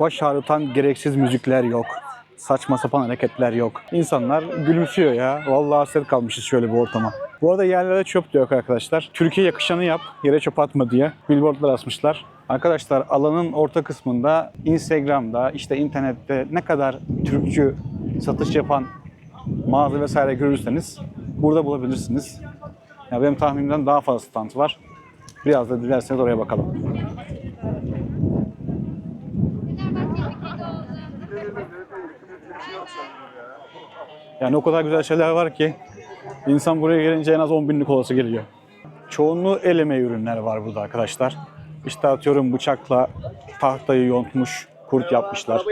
Baş ağrıtan gereksiz müzikler yok. Saçma sapan hareketler yok. İnsanlar gülümsüyor ya. Vallahi hasret kalmışız şöyle bir ortama. Bu arada yerlere çöp de yok arkadaşlar. Türkiye yakışanı yap, yere çöp atma diye billboardlar asmışlar. Arkadaşlar alanın orta kısmında Instagram'da işte internette ne kadar Türkçü satış yapan mağaza vesaire görürseniz burada bulabilirsiniz. Ya benim tahminimden daha fazla stand var. Biraz da dilerseniz oraya bakalım. Yani o kadar güzel şeyler var ki insan buraya gelince en az 10 binlik olası geliyor. Çoğunluğu el emeği ürünler var burada arkadaşlar. İşte atıyorum bıçakla tahtayı yontmuş, kurt yapmışlar.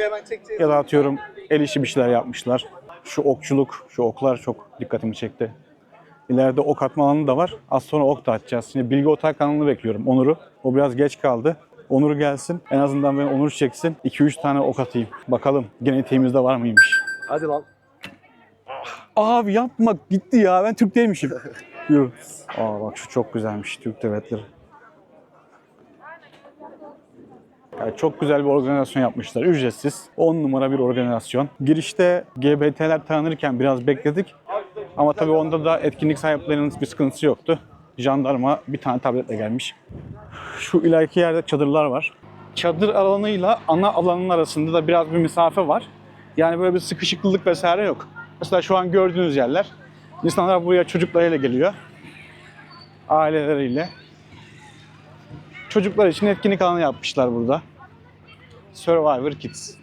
Ya da atıyorum el işi bir şeyler yapmışlar. Şu okçuluk, şu oklar çok dikkatimi çekti. İleride ok atma alanı da var. Az sonra ok da atacağız. Şimdi Bilgi Otak kanalını bekliyorum. Onur'u. O biraz geç kaldı. Onur gelsin. En azından ben Onur çeksin. 2-3 tane ok atayım. Bakalım genetiğimizde var mıymış. Hadi lan. Abi yapma gitti ya. Ben Türk değilmişim. Yürü. Aa bak şu çok güzelmiş Türk devletleri. Yani çok güzel bir organizasyon yapmışlar. Ücretsiz. 10 numara bir organizasyon. Girişte GBT'ler tanınırken biraz bekledik. Ama tabii onda da etkinlik sahiplerinin bir sıkıntısı yoktu. Jandarma bir tane tabletle gelmiş. Şu ileriki yerde çadırlar var. Çadır alanıyla ana alanın arasında da biraz bir mesafe var. Yani böyle bir sıkışıklılık vesaire yok. Mesela şu an gördüğünüz yerler. İnsanlar buraya çocuklarıyla geliyor. Aileleriyle. Çocuklar için etkinlik alanı yapmışlar burada. Survivor Kids.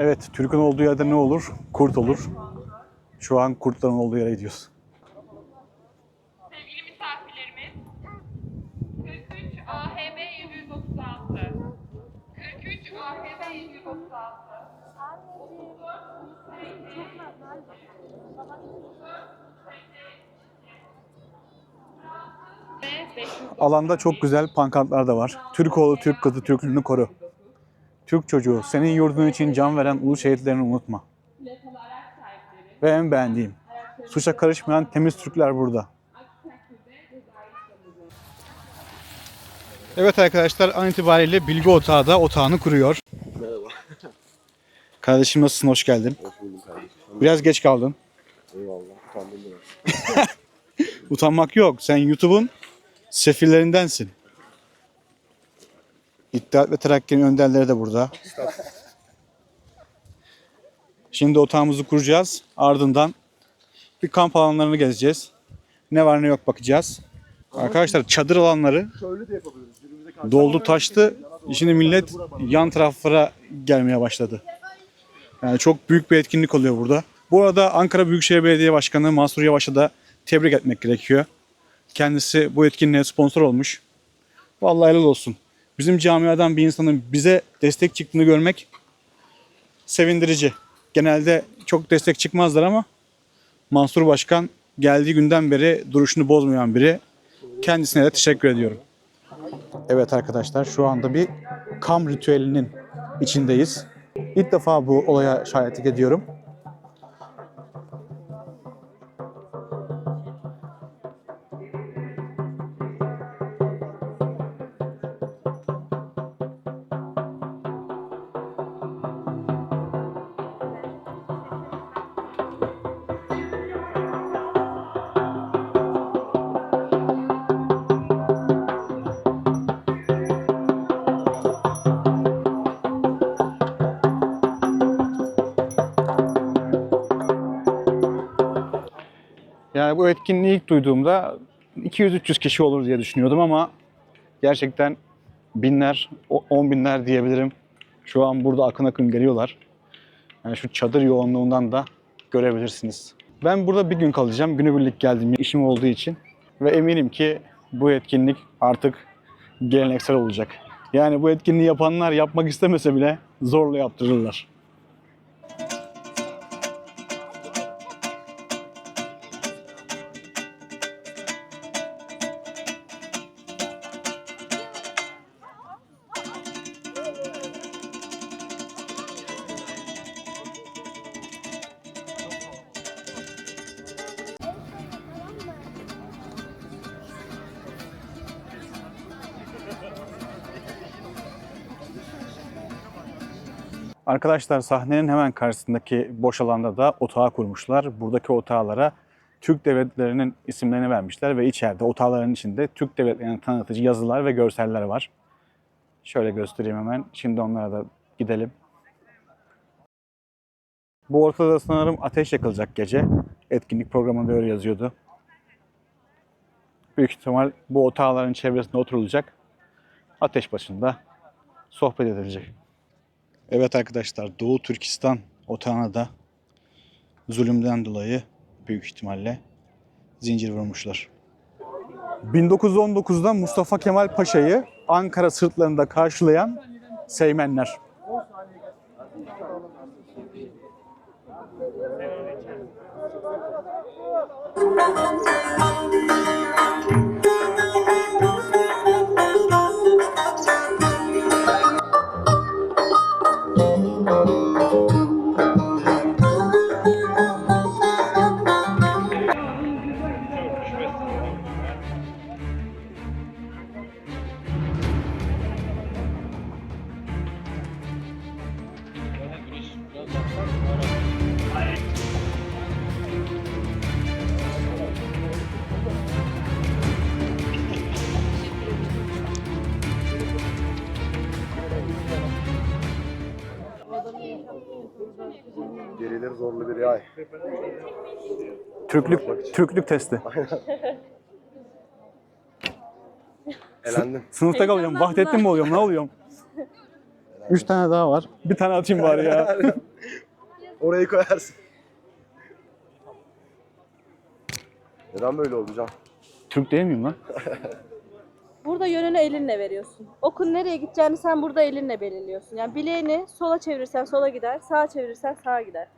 Evet, Türk'ün olduğu yerde ne olur? Kurt olur. Şu an kurtların olduğu yere gidiyoruz. Sevgili misafirlerimiz, 43 AHB 736, 43 AHB 736, ve 500 Alanda çok güzel pankartlar da var. Türk oğlu Türk kızı Türklüğünü koru. Türk çocuğu senin yurdun için can veren ulu şehitlerini unutma. Ve en beğendiğim. Suça karışmayan temiz Türkler burada. Evet arkadaşlar an itibariyle Bilgi Otağı da otağını kuruyor. Merhaba. Kardeşim nasılsın? Hoş geldin. Hoş bulduk kardeşim. Biraz geç kaldın. Eyvallah. Utandım biraz. Utanmak yok. Sen YouTube'un sefirlerindensin. İttihat ve Terakki'nin önderleri de burada. Şimdi otağımızı kuracağız. Ardından bir kamp alanlarını gezeceğiz. Ne var ne yok bakacağız. Arkadaşlar çadır alanları doldu taştı. Şimdi millet yan taraflara gelmeye başladı. Yani çok büyük bir etkinlik oluyor burada. Bu arada Ankara Büyükşehir Belediye Başkanı Mansur Yavaş'a da tebrik etmek gerekiyor. Kendisi bu etkinliğe sponsor olmuş. Vallahi helal olsun. Bizim camiadan bir insanın bize destek çıktığını görmek sevindirici. Genelde çok destek çıkmazlar ama Mansur Başkan geldiği günden beri duruşunu bozmayan biri. Kendisine de teşekkür ediyorum. Evet arkadaşlar şu anda bir kam ritüelinin içindeyiz. İlk defa bu olaya şahitlik ediyorum. Yani bu etkinliği ilk duyduğumda 200-300 kişi olur diye düşünüyordum ama gerçekten binler, o- on binler diyebilirim. Şu an burada akın akın geliyorlar. Yani şu çadır yoğunluğundan da görebilirsiniz. Ben burada bir gün kalacağım. Günübirlik geldim işim olduğu için. Ve eminim ki bu etkinlik artık geleneksel olacak. Yani bu etkinliği yapanlar yapmak istemese bile zorla yaptırırlar. Arkadaşlar sahnenin hemen karşısındaki boş alanda da otağı kurmuşlar. Buradaki otağlara Türk devletlerinin isimlerini vermişler ve içeride otağların içinde Türk devletlerini tanıtıcı yazılar ve görseller var. Şöyle göstereyim hemen. Şimdi onlara da gidelim. Bu ortada sanırım ateş yakılacak gece. Etkinlik programında öyle yazıyordu. Büyük ihtimal bu otağların çevresinde oturulacak. Ateş başında sohbet edilecek. Evet arkadaşlar Doğu Türkistan otağına da zulümden dolayı büyük ihtimalle zincir vurmuşlar. 1919'da Mustafa Kemal Paşa'yı Ankara sırtlarında karşılayan Seymenler. Gerilir zorlu bir yay. Türklük Türklük testi. Elendim. Sınıfta kalıyorum. Vahdettin mi oluyorum? Ne oluyorum? Üç tane daha var. Bir tane atayım bari ya. Orayı koyarsın. Neden böyle oldu Can? Türk değil miyim lan? Burada yönünü elinle veriyorsun. Okun nereye gideceğini sen burada elinle belirliyorsun. Yani bileğini sola çevirirsen sola gider, sağa çevirirsen sağa gider.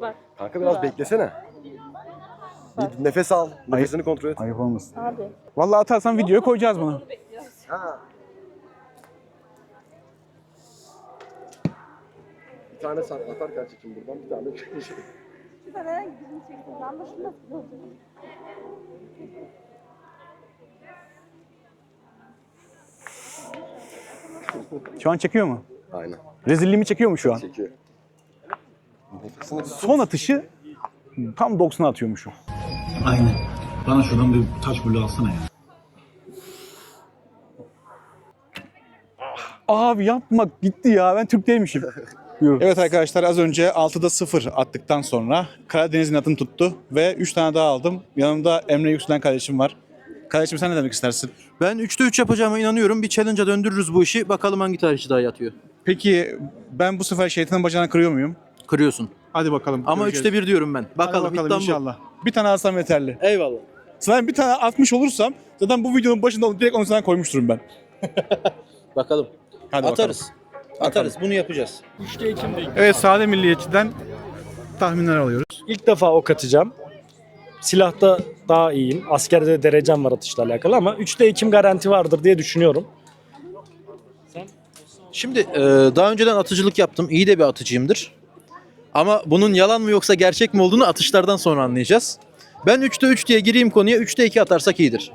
Bak Kanka biraz beklesene. Bir nefes al. Nefesini kontrol et. Ayıp olmasın. abi. Vallahi atarsan videoya koyacağız bunu. Ha. Bir tane sen atarken çekin buradan bir tane. Şuradan herhangi birini çeksin. Anlaşılmaz. Şu an çekiyor mu? Aynen. Rezilliğimi çekiyor mu şu an? Çekiyor. Son atışı tam 90'a atıyormuşum. Aynen. Bana şuradan bir taş bulu alsana ya. Abi yapma gitti ya ben Türk değilmişim. evet arkadaşlar az önce 6'da 0 attıktan sonra Karadeniz'in atını tuttu ve 3 tane daha aldım. Yanımda Emre Yükselen kardeşim var. Kardeşim sen ne demek istersin? Ben 3'te 3 yapacağıma inanıyorum. Bir challenge'a döndürürüz bu işi. Bakalım hangi tarihçi daha yatıyor. Peki ben bu sefer şeytanın bacağını kırıyor muyum? Kırıyorsun. Hadi bakalım. Ama göreceğiz. 3'te 1 diyorum ben. Hadi Bakalım, bakalım bu. inşallah. Bir tane alsam yeterli. Eyvallah. Sana bir tane atmış olursam zaten bu videonun başında direkt onu sana koymuşturum ben. Bakalım. Hadi Atarız. Atarız. Bunu yapacağız. Evet Sade Milliyetçi'den tahminler alıyoruz. İlk defa ok atacağım. Silahta daha iyiyim. Askerde de derecem var atışla alakalı ama 3'te 2'm garanti vardır diye düşünüyorum. Şimdi e, daha önceden atıcılık yaptım. İyi de bir atıcıyımdır. Ama bunun yalan mı yoksa gerçek mi olduğunu atışlardan sonra anlayacağız. Ben 3'te 3 diye gireyim konuya. 3'te 2 atarsak iyidir.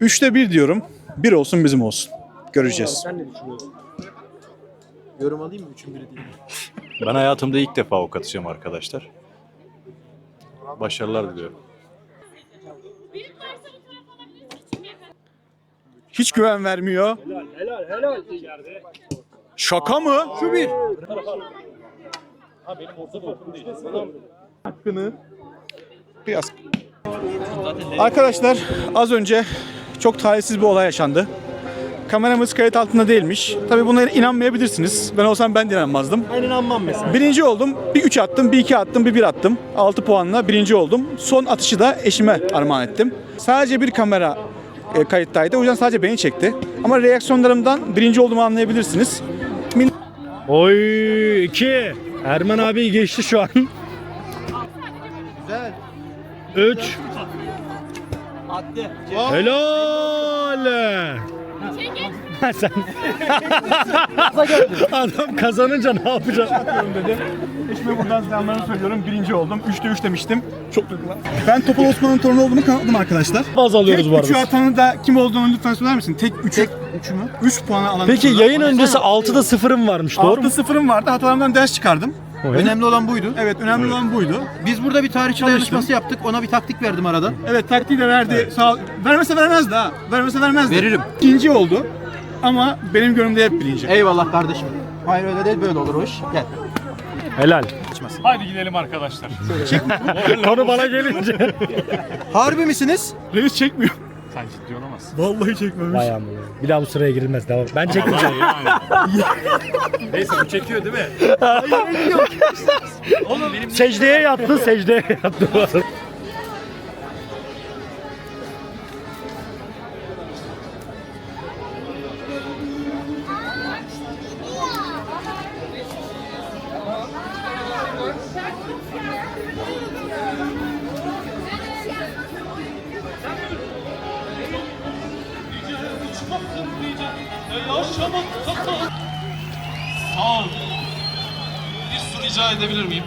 Üçte bir diyorum. Bir olsun bizim olsun. Göreceğiz. Sen ne düşünüyorsun? Yorum alayım mı? 3'ün biri değil. Ben hayatımda ilk defa ok atacağım arkadaşlar. Başarılar diliyorum. Hiç güven vermiyor. Helal helal. Şaka mı? Şu bir. Hakkını biraz. Arkadaşlar az önce çok talihsiz bir olay yaşandı. Kameramız kayıt altında değilmiş. Tabii buna inanmayabilirsiniz. Ben olsam ben de inanmazdım. Ben inanmam mesela. Birinci oldum. Bir 3 attım, bir 2 attım, bir 1 attım. 6 puanla birinci oldum. Son atışı da eşime armağan ettim. Sadece bir kamera e, kayıttaydı. O yüzden sadece beni çekti. Ama reaksiyonlarımdan birinci olduğumu anlayabilirsiniz. Oy 2. Erman abi geçti şu an. Güzel. 3. Helal. Sen... Adam kazanınca ne yapacak? dedi. Eşime buradan selamlarımı söylüyorum. Birinci oldum. Üçte üç demiştim. Çok duygulandım. Ben Topal Osman'ın torunu olduğunu kanıtladım arkadaşlar. Baz alıyoruz Tek bu üçü arada. atanı da kim olduğunu lütfen söyler misin? Tek üçü. Tek üçü mü? Üç puanı alan. Peki yayın öncesi 6'da sıfırım varmış doğru mu? 6 sıfırım vardı. Hatalarımdan ders çıkardım. Önemli olan buydu. Evet önemli olan buydu. Biz burada bir tarihçi Çalıştım. yarışması yaptık. Ona bir taktik verdim arada. Evet taktiği de verdi. Sağ ol. Vermese vermezdi ha. Vermese vermezdi. Veririm. İkinci oldu. Ama benim gönlümde hep birinci. Eyvallah kardeşim. Hayır öyle değil böyle olur o iş. Gel. Helal. Hadi gidelim arkadaşlar. Konu bana gelince. Harbi misiniz? Reis çekmiyor. Sen ciddi olamazsın. Vallahi çekmemiş. Vay amına. Bir daha bu sıraya girilmez. Devam. Ben çekmeyeceğim. Neyse bu çekiyor değil mi? secdeye yattı, secdeye yattı. Sağ ol. Bir su rica edebilir miyim?